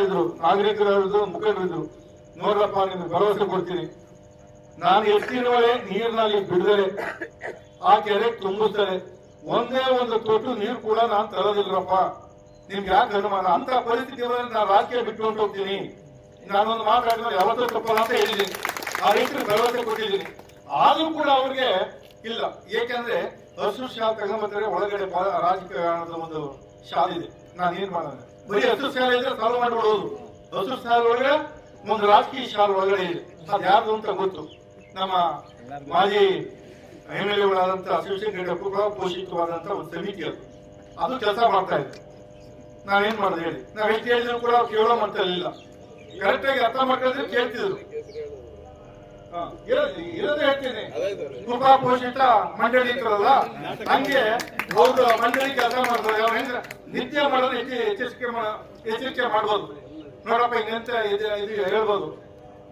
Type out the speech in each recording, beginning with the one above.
ಇದ್ರು ನಾಗರಿಕರಿದ್ರು ಮುಖಂಡರಿದ್ರು ನೋಡ್ರಪ್ಪ, ನಿಮ್ಗೆ ಭರವಸೆ ಕೊಡ್ತೀನಿ. ನಾನು ಎತ್ತಿನವಳೆ ನೀರಿನಲ್ಲಿ ಬಿಡದರೆ, ಆ ಕೆರೆ ತುಂಬುತ್ತದೆ. ಒಂದೇ ಒಂದು ತೊಟ್ಟು ನೀರು ಕೂಡ ನಾನು ತರೋದಿಲ್ಲರಪ್ಪ. ನಿಮ್ಗೆ ಯಾಕೆ ಅನುಮಾನ? ಅಂತ ಪರಿಸ್ಥಿತಿ ನಾನು ರಾಜಕೀಯ ಬಿಟ್ಕೊಂಡು ಹೋಗ್ತೀನಿ. ನಾನೊಂದು ಮಾತಾಡಿದ್ರೆ ಯಾವತ್ತೂ ತಪ್ಪಲ್ಲ ಅಂತ ಹೇಳಿದ್ದೀನಿ. ಆ ರೈತರು ಭರವಸೆ ಕೊಟ್ಟಿದ್ದೀನಿ. ಆದ್ರೂ ಕೂಡ ಅವ್ರಿಗೆ ಇಲ್ಲ. ಏಕೆಂದ್ರೆ ಹಸು ಶಾಲೆ ತಗೊಂಡ್ಬಂದ್ರೆ ಒಳಗಡೆ ರಾಜಕೀಯ ಒಂದು ಶಾಲೆ ಇದೆ. ನಾನು ಏನ್ ಮಾಡೋಣ ಬರೀ ಹಸು ಶಾಲೆ ಇದ್ರೆ ಸಾಲ ಮಾಡಿಬಿಡೋದು. ಹಸು ಶಾಲೆ ಒಳಗಡೆ ಒಂದು ರಾಜಕೀಯ ಶಾಲೆ ಒಳಗಡೆ ಇದೆ. ಅದು ಯಾರ್ದು ಅಂತ ಗೊತ್ತು. ನಮ್ಮ ಮಾಜಿ ಎಂ ಎಲ್ ಎಗಳಾದಂತ ಶಿವಶಂಕರ ಕೂಡ ಪೋಷಿತವಾದಂತ ಒಂದು ಸಮಿತಿ ಅದು. ಅದು ಕೆಲಸ ಮಾಡ್ತಾ ಇದೆ ನಾವೇನ್ ಮಾಡೋದು ಹೇಳಿ. ನಾವ್ ಎಷ್ಟು ಹೇಳಿದ್ರು ಕೂಡ ಅವ್ರು ಕೇಳೋ ಮಾಡ್ತಾ ಇರಲಿಲ್ಲ ಕರೆಕ್ಟ್ ಆಗಿ ಅರ್ಥ ಮಾಡ್ಕೊಂಡ್ರೆ ಕೇಳ್ತಿದ್ರು. ಇರೋದು ಇರೋದು ಹೇಳ್ತೀನಿ. ಕುಟುಂಬ ಪೋಷಿತ ಮಂಡಳಿ ಇರ್ತಾರಲ್ಲ ಹಂಗೆ ಹೌದು ಮಂಡಳಿ ಕೆಲಸ ಮಾಡ್ತಾರೆ. ಅವ್ರು ಹೆಂಗ ನಿತ್ಯ ಮಾಡೋದು ಹೆಚ್ಚು ಎಚ್ಚರಿಕೆ ಎಚ್ಚರಿಕೆ ಮಾಡ್ಬೋದು. ನೋಡಪ್ಪ ಇನ್ನಂತ ಇದು ಇದು ಹೇಳ್ಬೋದು.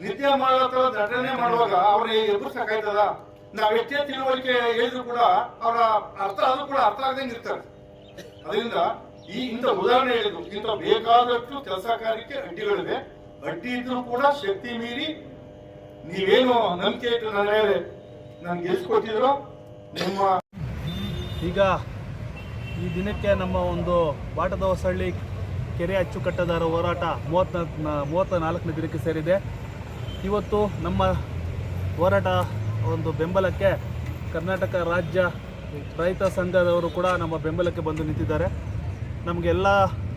ನಿತ್ಯ ಮಾಡೋ ನಟನೆ ಮಾಡುವಾಗ ಅವ್ರಿಗೆ ಸಾಕಾಯ್ತದ ನಾವ್ ಎಷ್ಟೇ ತಿಳುವಳಿಕೆ ಹೇಳಿದ್ರು ಕೂಡ ಅವರ ಅರ್ಥ ಅದು ಕೂಡ ಅರ್ಥ ಆಗದಂಗೆ ಇರ್ತಾರೆ ಅದರಿಂದ ಈ ಇಂತ ಉದಾಹರಣೆ ಹೇಳಿದ್ರು. ಇಂತ ಬೇಕಾದಷ್ಟು ಕೆಲಸ ಕಾರ್ಯಕ್ಕೆ ಅಡ್ಡಿಗಳಿವೆ. ಅಡ್ಡಿ ಇದ್ರೂ ಕೂಡ ಶಕ್ತಿ ಮೀರಿ ನೀವೇನು ನಂಬಿಕೆ ಇಟ್ಟು ನನ್ನ ಮೇಲೆ ನನ್ಗೆ ಗೆಲ್ಸ್ಕೊಟ್ಟಿದ್ರು ನಿಮ್ಮ ಈಗ ಈ ದಿನಕ್ಕೆ ನಮ್ಮ ಒಂದು ಬಾಟದ ಹೊಸಳ್ಳಿ ಕೆರೆ ಅಚ್ಚುಕಟ್ಟದಾರ ಹೋರಾಟ ಮೂವತ್ತ ಮೂವತ್ತ ನಾಲ್ಕನೇ ದಿನಕ್ಕೆ ಸೇರಿದೆ. ಇವತ್ತು ನಮ್ಮ ಹೋರಾಟ ಒಂದು ಬೆಂಬಲಕ್ಕೆ ಕರ್ನಾಟಕ ರಾಜ್ಯ ರೈತ ಸಂಘದವರು ಕೂಡ ನಮ್ಮ ಬೆಂಬಲಕ್ಕೆ ಬಂದು ನಿಂತಿದ್ದಾರೆ. ನಮಗೆಲ್ಲ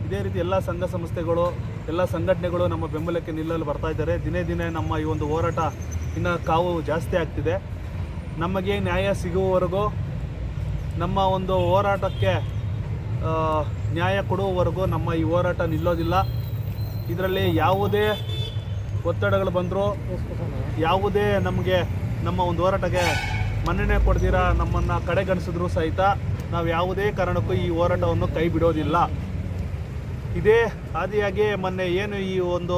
ಇದೇ ರೀತಿ ಎಲ್ಲ ಸಂಘ ಸಂಸ್ಥೆಗಳು, ಎಲ್ಲ ಸಂಘಟನೆಗಳು ನಮ್ಮ ಬೆಂಬಲಕ್ಕೆ ನಿಲ್ಲಲು ಬರ್ತಾ ಇದ್ದಾರೆ. ದಿನೇ ದಿನೇ ನಮ್ಮ ಈ ಒಂದು ಹೋರಾಟ ಇನ್ನು ಕಾವು ಜಾಸ್ತಿ ಆಗ್ತಿದೆ. ನಮಗೆ ನ್ಯಾಯ ಸಿಗುವವರೆಗೂ, ನಮ್ಮ ಒಂದು ಹೋರಾಟಕ್ಕೆ ನ್ಯಾಯ ಕೊಡುವವರೆಗೂ ನಮ್ಮ ಈ ಹೋರಾಟ ನಿಲ್ಲೋದಿಲ್ಲ. ಇದರಲ್ಲಿ ಯಾವುದೇ ಒತ್ತಡಗಳು ಬಂದರೂ, ಯಾವುದೇ ನಮಗೆ ನಮ್ಮ ಒಂದು ಹೋರಾಟಕ್ಕೆ ಮನ್ನಣೆ ಕೊಡ್ದಿರ ನಮ್ಮನ್ನು ಕಡೆಗಣಿಸಿದ್ರು ಸಹಿತ ನಾವು ಯಾವುದೇ ಕಾರಣಕ್ಕೂ ಈ ಹೋರಾಟವನ್ನು ಕೈ ಬಿಡೋದಿಲ್ಲ. ಇದೇ ಆದಿಯಾಗಿ ಮೊನ್ನೆ ಏನು ಈ ಒಂದು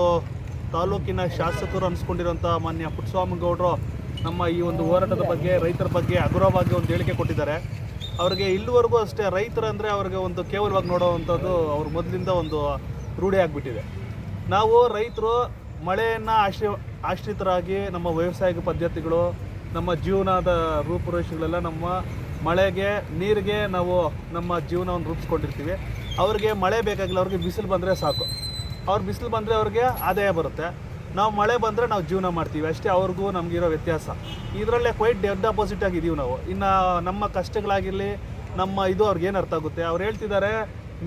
ತಾಲೂಕಿನ ಶಾಸಕರು ಅನಿಸ್ಕೊಂಡಿರುವಂಥ ಮಾನ್ಯ ಪುಟ್ಟಸ್ವಾಮಿಗೌಡರು ನಮ್ಮ ಈ ಒಂದು ಹೋರಾಟದ ಬಗ್ಗೆ, ರೈತರ ಬಗ್ಗೆ ಅಗುರವಾಗಿ ಒಂದು ಹೇಳಿಕೆ ಕೊಟ್ಟಿದ್ದಾರೆ. ಅವರಿಗೆ ಇಲ್ಲಿವರೆಗೂ ಅಷ್ಟೇ ರೈತರಂದರೆ ಅವ್ರಿಗೆ ಒಂದು ಕೇವಲವಾಗಿ ನೋಡೋವಂಥದ್ದು ಅವ್ರ ಮೊದಲಿಂದ ಒಂದು ರೂಢಿ ಆಗಿಬಿಟ್ಟಿದೆ. ನಾವು ರೈತರು ಮಳೆಯನ್ನು ಆಶ್ರಿ ಆಶ್ರಿತರಾಗಿ ನಮ್ಮ ವ್ಯವಸಾಯಿಕ ಪದ್ಧತಿಗಳು, ನಮ್ಮ ಜೀವನದ ರೂಪುರೇಷೆಗಳೆಲ್ಲ ನಮ್ಮ ಮಳೆಗೆ, ನೀರಿಗೆ ನಾವು ನಮ್ಮ ಜೀವನವನ್ನು ರೂಪಿಸ್ಕೊಂಡಿರ್ತೀವಿ. ಅವ್ರಿಗೆ ಮಳೆ ಬೇಕಾಗಿಲ್ಲ, ಅವ್ರಿಗೆ ಬಿಸಿಲು ಬಂದರೆ ಸಾಕು. ಅವ್ರು ಬಿಸಿಲು ಬಂದರೆ ಅವ್ರಿಗೆ ಆದಾಯ ಬರುತ್ತೆ. ನಾವು ಮಳೆ ಬಂದರೆ ನಾವು ಜೀವನ ಮಾಡ್ತೀವಿ. ಅಷ್ಟೇ ಅವ್ರಿಗೂ ನಮಗಿರೋ ವ್ಯತ್ಯಾಸ. ಇದರಲ್ಲೇ ಕ್ವೈಟ್ ಡೆಡ್ ಅಪೋಸಿಟ್ ಆಗಿದ್ದೀವಿ ನಾವು. ಇನ್ನು ನಮ್ಮ ಕಷ್ಟಗಳಾಗಿರಲಿ, ನಮ್ಮ ಇದು ಅವ್ರಿಗೆ ಏನು ಅರ್ಥ ಆಗುತ್ತೆ? ಅವ್ರು ಹೇಳ್ತಿದ್ದಾರೆ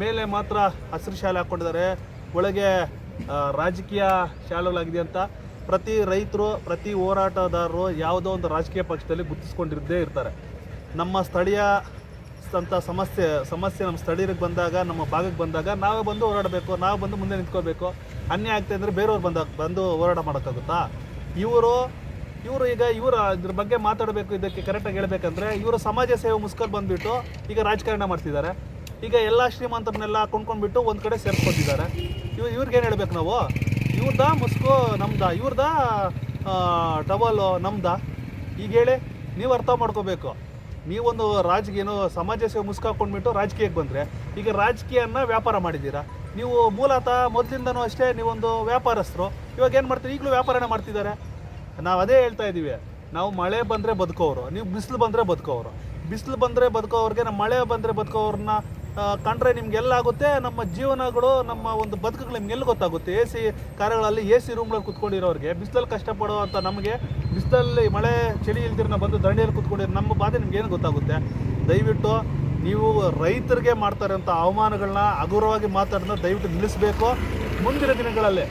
ಮೇಲೆ ಮಾತ್ರ ಹಸಿರು ಶಾಲೆ ಹಾಕ್ಕೊಂಡಿದ್ದಾರೆ ಒಳಗೆ ರಾಜಕೀಯ ಶಾಲೆಗಳಾಗಿದೆ ಅಂತ. ಪ್ರತಿ ರೈತರು, ಪ್ರತಿ ಹೋರಾಟಗಾರರು ಯಾವುದೋ ಒಂದು ರಾಜಕೀಯ ಪಕ್ಷದಲ್ಲಿ ಗುರುತಿಸ್ಕೊಂಡಿದ್ದೇ ಇರ್ತಾರೆ. ನಮ್ಮ ಸ್ಥಳೀಯ ಅಂತ ಸಮಸ್ಯೆ ಸಮಸ್ಯೆ ನಮ್ಮ ಸ್ಥಳೀಯರಿಗೆ ಬಂದಾಗ, ನಮ್ಮ ಭಾಗಕ್ಕೆ ಬಂದಾಗ ನಾವೇ ಬಂದು ಹೋರಾಡಬೇಕು, ನಾವು ಬಂದು ಮುಂದೆ ನಿಂತ್ಕೋಬೇಕು ಅನ್ಯಾಯ ಆಗ್ತದೆ ಅಂದರೆ ಬೇರೆಯವ್ರು ಬಂದಾಗ ಬಂದು ಹೋರಾಟ ಮಾಡೋಕ್ಕಾಗುತ್ತಾ? ಇವರು ಇವರು ಈಗ ಇವರ ಇದ್ರ ಬಗ್ಗೆ ಮಾತಾಡಬೇಕು, ಇದಕ್ಕೆ ಕರೆಕ್ಟಾಗಿ ಹೇಳಬೇಕಂದ್ರೆ ಇವರು ಸಮಾಜ ಸೇವೆ ಮುಸ್ಕಲ್ ಬಂದುಬಿಟ್ಟು ಈಗ ರಾಜಕಾರಣ ಮಾಡ್ತಿದ್ದಾರೆ. ಈಗ ಎಲ್ಲ ಶ್ರೀಮಂತರನ್ನೆಲ್ಲ ಕೊಂಡ್ಕೊಂಡ್ಬಿಟ್ಟು ಒಂದು ಕಡೆ ಸೇರಿಸ್ಕೊತಿದ್ದಾರೆ. ಇವ್, ಇವ್ರಿಗೆ ಏನು ಹೇಳ್ಬೇಕು ನಾವು? ಇವ್ರದ ಮುಸ್ಕು, ನಮ್ದ, ಇವ್ರದ ಡಬಲ್ ನಮ್ದ. ಈಗ ಹೇಳಿ, ನೀವು ಅರ್ಥ ಮಾಡ್ಕೋಬೇಕು. ನೀವೊಂದು ರಾಜಕೀಯ, ಏನು ಸಮಾಜ ಸೇವೆ ಮುಸ್ಕಾಕೊಂಡ್ಬಿಟ್ಟು ರಾಜಕೀಯಕ್ಕೆ ಬಂದರೆ ಈಗ ರಾಜಕೀಯನ ವ್ಯಾಪಾರ ಮಾಡಿದ್ದೀರಾ? ನೀವು ಮೂಲತಃ ಮೊದಲಿಂದನೂ ಅಷ್ಟೇ ನೀವೊಂದು ವ್ಯಾಪಾರಸ್ಥರು. ಇವಾಗ ಏನು ಮಾಡ್ತೀರಿ? ಈಗಲೂ ವ್ಯಾಪಾರನೇ ಮಾಡ್ತಿದ್ದಾರೆ. ನಾವು ಅದೇ ಹೇಳ್ತಾ ಇದ್ದೀವಿ. ನಾವು ಮಳೆ ಬಂದರೆ ಬದುಕೋರು ನೀವು ಬಿಸಿಲು ಬಂದರೆ ಬದುಕೋರು ಬಿಸಿಲು ಬಂದರೆ ಬದುಕೋವ್ರಿಗೆ ನಮ್ಮ ಮಳೆ ಬಂದರೆ ಬದುಕೋವ್ರನ್ನ ಕಂಡ್ರೆ ನಿಮ್ಗೆಲ್ಲ ಆಗುತ್ತೆ. ನಮ್ಮ ಜೀವನಗಳು, ನಮ್ಮ ಒಂದು ಬದುಕುಗಳು ನಿಮ್ಗೆಲ್ಲ ಗೊತ್ತಾಗುತ್ತೆ. ಎ ಸಿ ಕಾರ್ಯಗಳಲ್ಲಿ ಎ ಸಿ ರೂಮ್ಗಳಲ್ಲಿ ಕುತ್ಕೊಂಡಿರೋರಿಗೆ, ಬಿಸಿಲಲ್ಲಿ ಕಷ್ಟಪಡುವಂಥ ನಮಗೆ ಬಿಸಿಲಲ್ಲಿ ಮಳೆ, ಚಳಿ ಇಲ್ದಿರ ಬಂದು ದಂಡೆಯಲ್ಲಿ ಕುತ್ಕೊಂಡಿರೋ ನಮ್ಮ ಬಾಧೆ ನಿಮ್ಗೆ ಏನು ಗೊತ್ತಾಗುತ್ತೆ? ದಯವಿಟ್ಟು ನೀವು ರೈತರಿಗೆ ಮಾಡ್ತಾ ಇರೋಂಥ ಅವಮಾನಗಳನ್ನ ಹಗುರವಾಗಿ ಮಾತಾಡೋದನ್ನ ದಯವಿಟ್ಟು ನಿಲ್ಲಿಸಬೇಕು. ಮುಂದಿನ ದಿನಗಳಲ್ಲಿ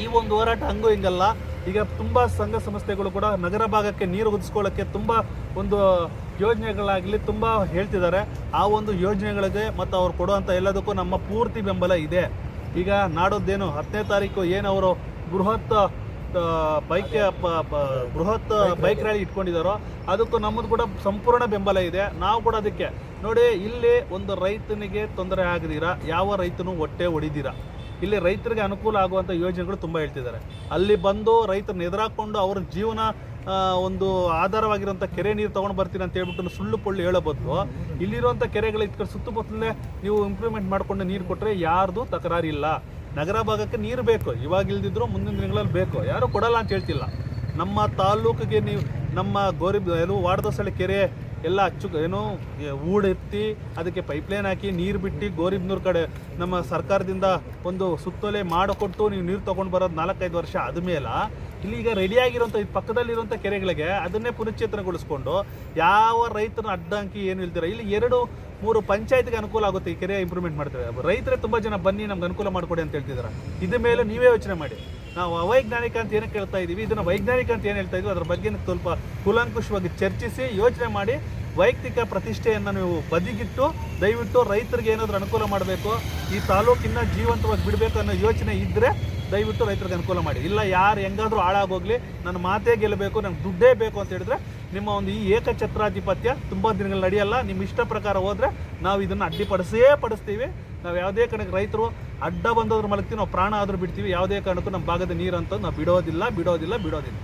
ಈ ಒಂದು ಹೋರಾಟ ಹಂಗೂ ಹಿಂಗಲ್ಲ. ಈಗ ತುಂಬ ಸಂಘ ಸಂಸ್ಥೆಗಳು ಕೂಡ ನಗರ ಭಾಗಕ್ಕೆ ನೀರು ಒದಗಿಸ್ಕೊಳ್ಳೋಕ್ಕೆ ತುಂಬ ಒಂದು ಯೋಜನೆಗಳಾಗಲಿ ತುಂಬ ಹೇಳ್ತಿದ್ದಾರೆ. ಆ ಒಂದು ಯೋಜನೆಗಳಿಗೆ ಮತ್ತು ಅವ್ರು ಕೊಡುವಂಥ ಎಲ್ಲದಕ್ಕೂ ನಮ್ಮ ಪೂರ್ತಿ ಬೆಂಬಲ ಇದೆ. ಈಗ ನಾಡೋದೇನು ಹತ್ತನೇ ತಾರೀಕು, ಏನು ಅವರು ಬೃಹತ್ ಬೈಕ್ ಬೃಹತ್ ಬೈಕ್ ರ್ಯಾಲಿ ಇಟ್ಕೊಂಡಿದ್ದಾರೋ ಅದಕ್ಕೂ ನಮ್ಮದು ಕೂಡ ಸಂಪೂರ್ಣ ಬೆಂಬಲ ಇದೆ. ನಾವು ಕೂಡ ಅದಕ್ಕೆ, ನೋಡಿ, ಇಲ್ಲಿ ಒಂದು ರೈತನಿಗೆ ತೊಂದರೆ ಆಗದಿರಾ, ಯಾವ ರೈತನು ಹೊಟ್ಟೆ ಹೊಡಿದಿರಾ. ಇಲ್ಲಿ ರೈತರಿಗೆ ಅನುಕೂಲ ಆಗುವಂಥ ಯೋಜನೆಗಳು ತುಂಬ ಹೇಳ್ತಿದ್ದಾರೆ. ಅಲ್ಲಿ ಬಂದು ರೈತರನ್ನ ಎದುರಾಕೊಂಡು ಅವ್ರ ಜೀವನ ಒಂದು ಆಧಾರವಾಗಿರುವಂಥ ಕೆರೆ ನೀರು ತೊಗೊಂಡು ಬರ್ತೀನಿ ಅಂತ ಹೇಳ್ಬಿಟ್ಟು ಸುಳ್ಳು ಪೊಳ್ಳು ಹೇಳೋ ಬದಲು ಇಲ್ಲಿರುವಂಥ ಕೆರೆಗಳ ಇಟ್ಕೊಂಡು ಸುತ್ತಮುತ್ತಲೇ ನೀವು ಇಂಪ್ರೂವ್ಮೆಂಟ್ ಮಾಡಿಕೊಂಡು ನೀರು ಕೊಟ್ಟರೆ ಯಾರ್ದು ತಕರಾರಿಲ್ಲ. ನಗರ ಭಾಗಕ್ಕೆ ನೀರು ಬೇಕು. ಇವಾಗ ಇಲ್ದಿದ್ರು ಮುಂದಿನ ದಿನಗಳಲ್ಲಿ ಬೇಕು. ಯಾರು ಕೊಡಲ್ಲ ಅಂತ ಹೇಳ್ತಿಲ್ಲ. ನಮ್ಮ ತಾಲೂಕಿಗೆ ನೀವು, ನಮ್ಮ ಗೋರಿಬ್ ಏನು ವಾಡದಸಳೆ ಕೆರೆ ಎಲ್ಲ ಅಚ್ಚು ಏನು ಊಡೆತ್ತಿ ಅದಕ್ಕೆ ಪೈಪ್ಲೈನ್ ಹಾಕಿ ನೀರು ಬಿಟ್ಟು ಗೋರಿಬ್ನೂರು ಕಡೆ ನಮ್ಮ ಸರ್ಕಾರದಿಂದ ಒಂದು ಸುತ್ತೋಲೆ ಮಾಡಿಕೊಟ್ಟು ನೀವು ನೀರು ತೊಗೊಂಡು ಬರೋದು ನಾಲ್ಕೈದು ವರ್ಷ ಆದಮೇಲೆ ಇಲ್ಲಿ ಈಗ ರೆಡಿಯಾಗಿರೋಂಥ ಈ ಪಕ್ಕದಲ್ಲಿರುವಂಥ ಕೆರೆಗಳಿಗೆ ಅದನ್ನೇ ಪುನಶ್ಚೇತನಗೊಳಿಸ್ಕೊಂಡು ಯಾವ ರೈತನ ಅಡ್ಡಂಕಿ ಏನು ಇಲ್ದಿರ, ಇಲ್ಲಿ ಎರಡು ಮೂರು ಪಂಚಾಯತ್ಗೆ ಅನುಕೂಲ ಆಗುತ್ತೆ ಈ ಕೆರೆ ಇಂಪ್ರೂವ್ಮೆಂಟ್ ಮಾಡ್ತೇವೆ. ರೈತರೇ ತುಂಬ ಜನ ಬನ್ನಿ, ನಮ್ಗೆ ಅನುಕೂಲ ಮಾಡಿಕೊಡಿ ಅಂತ ಹೇಳ್ತಿದ್ದಾರೆ ಇದ್ರ ಮೇಲೆ ನೀವೇ ಯೋಚನೆ ಮಾಡಿ. ನಾವು ಅವೈಜ್ಞಾನಿಕ ಅಂತ ಏನಕ್ಕೆ ಹೇಳ್ತಾ ಇದೀವಿ? ಇದನ್ನು ವೈಜ್ಞಾನಿಕ ಅಂತ ಏನು ಹೇಳ್ತಾ ಇದೀವಿ? ಅದ್ರ ಬಗ್ಗೆ ಸ್ವಲ್ಪ ಕೂಲಂಕುಷವಾಗಿ ಚರ್ಚಿಸಿ, ಯೋಚನೆ ಮಾಡಿ, ವೈಯಕ್ತಿಕ ಪ್ರತಿಷ್ಠೆಯನ್ನು ನೀವು ಬದಿಗಿಟ್ಟು, ದಯವಿಟ್ಟು ರೈತರಿಗೆ ಏನಾದರೂ ಅನುಕೂಲ ಮಾಡಬೇಕು, ಈ ತಾಲೂಕಿನ ಜೀವಂತವಾಗಿ ಬಿಡಬೇಕು ಅನ್ನೋ ಯೋಚನೆ ಇದ್ದರೆ ದಯವಿಟ್ಟು ರೈತರಿಗೆ ಅನುಕೂಲ ಮಾಡಿ. ಇಲ್ಲ ಯಾರು ಹೆಂಗಾದರೂ ಹಾಳಾಗೋಗ್ಲಿ ನನ್ನ ಮಾತೇ ಗೆಲ್ಲಬೇಕು ನನಗೆ ದುಡ್ಡೇ ಬೇಕು ಅಂತ ಹೇಳಿದ್ರೆ ನಿಮ್ಮ ಒಂದು ಈ ಏಕಛತ್ರಾಧಿಪತ್ಯ ತುಂಬ ದಿನಗಳು ನಡೆಯಲ್ಲ. ನಿಮ್ಮ ಇಷ್ಟ ಪ್ರಕಾರ ಹೋದರೆ ನಾವು ಇದನ್ನು ಅಡ್ಡಿಪಡಿಸೇ ಪಡಿಸ್ತೀವಿ. ನಾವು ಯಾವುದೇ ಕಾರಣಕ್ಕೆ ರೈತರು ಅಡ್ಡ ಬಂದೋದ್ರ ಮಲಗ್ತೀವಿ, ನಾವು ಪ್ರಾಣ ಆದರೂ ಬಿಡ್ತೀವಿ. ಯಾವುದೇ ಕಾರಣಕ್ಕೂ ನಮ್ಮ ಭಾಗದ ನೀರು ಅಂತ ನಾವು ಬಿಡೋದಿಲ್ಲ ಬಿಡೋದಿಲ್ಲ ಬಿಡೋದಿಲ್ಲ.